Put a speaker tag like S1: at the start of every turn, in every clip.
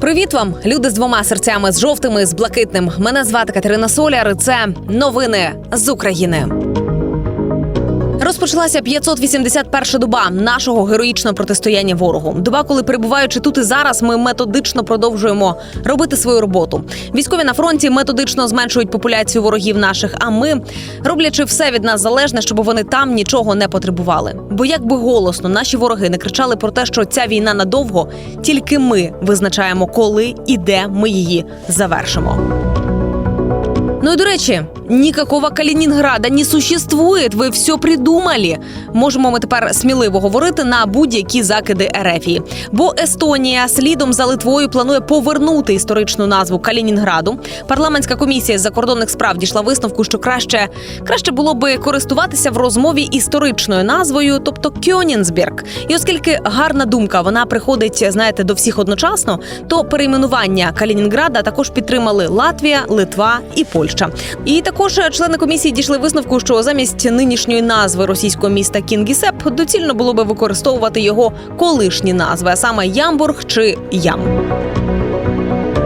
S1: Привіт вам, люди з двома серцями, з жовтими, з блакитним. Мене звати Катерина Соляр. і Це новини з України. Розпочалася 581 доба нашого героїчного протистояння ворогу. Доба, коли перебуваючи тут і зараз, ми методично продовжуємо робити свою роботу. Військові на фронті методично зменшують популяцію ворогів наших. А ми, роблячи все від нас залежне, щоб вони там нічого не потребували. Бо як би голосно наші вороги не кричали про те, що ця війна надовго, тільки ми визначаємо, коли і де ми її завершимо. Ну і до речі, ніякого Калінінграда не существує. Ви все придумали. Можемо ми тепер сміливо говорити на будь-які закиди Ерефії. Бо Естонія слідом за Литвою планує повернути історичну назву Калінінграду. Парламентська комісія з закордонних справ дійшла висновку, що краще краще було би користуватися в розмові історичною назвою, тобто Кьонінсберг. І оскільки гарна думка вона приходить, знаєте, до всіх одночасно, то перейменування Калінінграда також підтримали Латвія, Литва і Польща. І також члени комісії дійшли висновку, що замість нинішньої назви російського міста Кінгісеп доцільно було би використовувати його колишні назви, а саме Ямбург чи Ям.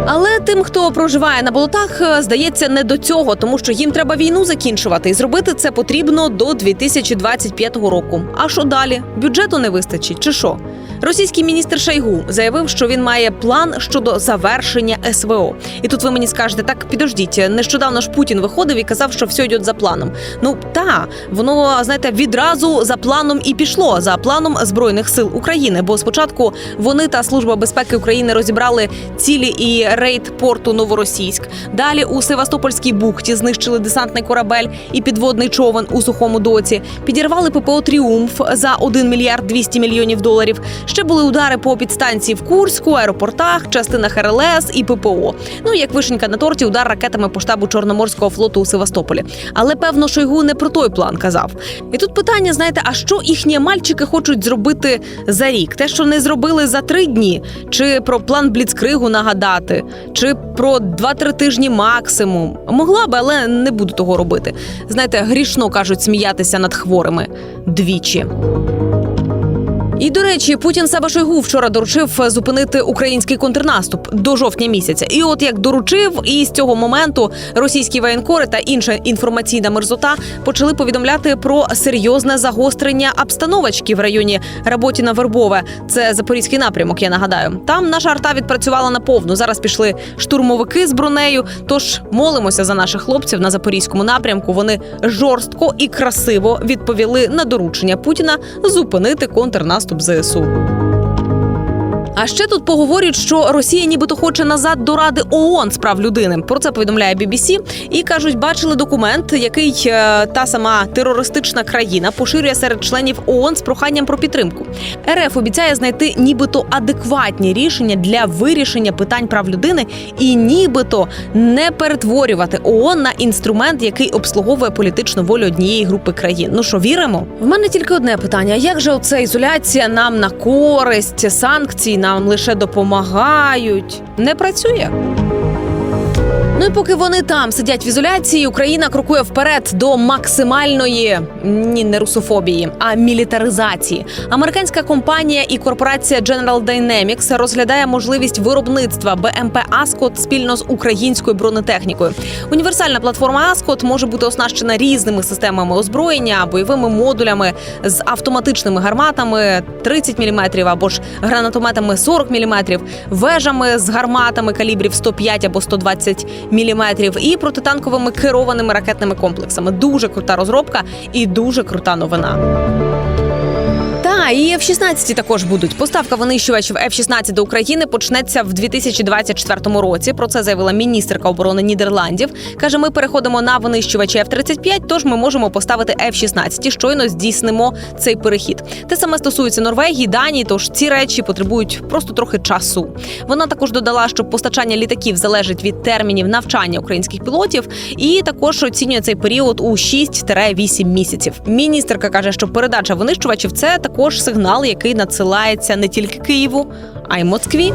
S1: Але тим, хто проживає на болотах, е, здається, не до цього, тому що їм треба війну закінчувати, і зробити це потрібно до 2025 року. А що далі? Бюджету не вистачить, чи що? Російський міністр Шайгу заявив, що він має план щодо завершення СВО. І тут ви мені скажете, так підождіть, нещодавно ж Путін виходив і казав, що все йде за планом. Ну та воно знаєте відразу за планом і пішло за планом збройних сил України. Бо спочатку вони та служба безпеки України розібрали цілі і рейд порту Новоросійськ. Далі у Севастопольській бухті знищили десантний корабель і підводний човен у сухому доці. Підірвали ППО Тріумф за 1 мільярд 200 мільйонів доларів. Ще були удари по підстанції в Курську, аеропортах, частинах РЛС і ППО. Ну як вишенька на торті, удар ракетами по штабу Чорноморського флоту у Севастополі. Але певно, Шойгу не про той план казав. І тут питання: знаєте, а що їхні мальчики хочуть зробити за рік? Те, що не зробили за три дні, чи про план Бліцкригу нагадати, чи про 2-3 тижні максимум. Могла би, але не буду того робити. Знаєте, грішно кажуть сміятися над хворими двічі. І до речі, Путін себе Шойгу вчора доручив зупинити український контрнаступ до жовтня місяця. І от як доручив, і з цього моменту російські воєнкори та інша інформаційна мерзота почали повідомляти про серйозне загострення обстановочки в районі Работіна Вербове. Це запорізький напрямок. Я нагадаю. Там наша арта відпрацювала наповну. Зараз пішли штурмовики з бронею. Тож молимося за наших хлопців на запорізькому напрямку. Вони жорстко і красиво відповіли на доручення Путіна зупинити контрнаступ ЗСУ. А ще тут поговорять, що Росія нібито хоче назад до Ради ООН з прав людини. Про це повідомляє BBC. І кажуть, бачили документ, який е, та сама терористична країна поширює серед членів ООН з проханням про підтримку. РФ обіцяє знайти нібито адекватні рішення для вирішення питань прав людини і нібито не перетворювати ООН на інструмент, який обслуговує політичну волю однієї групи країн. Ну що віримо? В мене тільки одне питання: як же оце ізоляція нам на користь, санкції нам лише допомагають? Не працює. Ну і поки вони там сидять в ізоляції, Україна крокує вперед до максимальної ні, не русофобії, а мілітаризації. Американська компанія і корпорація General Dynamics розглядає можливість виробництва БМП Аскот спільно з українською бронетехнікою. Універсальна платформа Аскот може бути оснащена різними системами озброєння, бойовими модулями з автоматичними гарматами 30 мм або ж гранатометами 40 мм, вежами з гарматами калібрів 105 або 120 міліметрів і протитанковими керованими ракетними комплексами. Дуже крута розробка і дуже крута новина. Та і F-16 також будуть. Поставка винищувачів F-16 до України почнеться в 2024 році. Про це заявила міністерка оборони Нідерландів. каже: ми переходимо на винищувачі F-35, тож ми можемо поставити F-16 і щойно здійснимо цей перехід. Те саме стосується Норвегії, Данії. Тож ці речі потребують просто трохи часу. Вона також додала, що постачання літаків залежить від термінів навчання українських пілотів, і також оцінює цей період у 6-8 місяців. Міністерка каже, що передача винищувачів це також сигнал, який надсилається не тільки Києву, а й Москві.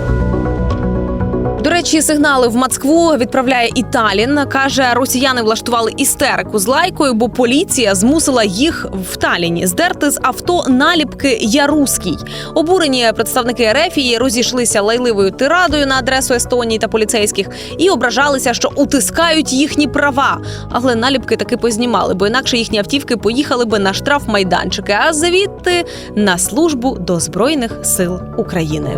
S1: До речі, сигнали в Москву відправляє і Талін. каже, росіяни влаштували істерику з лайкою, бо поліція змусила їх в Таліні здерти з авто наліпки Я руський. Обурені представники Ерефії розійшлися лайливою тирадою на адресу Естонії та поліцейських і ображалися, що утискають їхні права. Але наліпки таки познімали, бо інакше їхні автівки поїхали би на штраф майданчики, а звідти на службу до збройних сил України.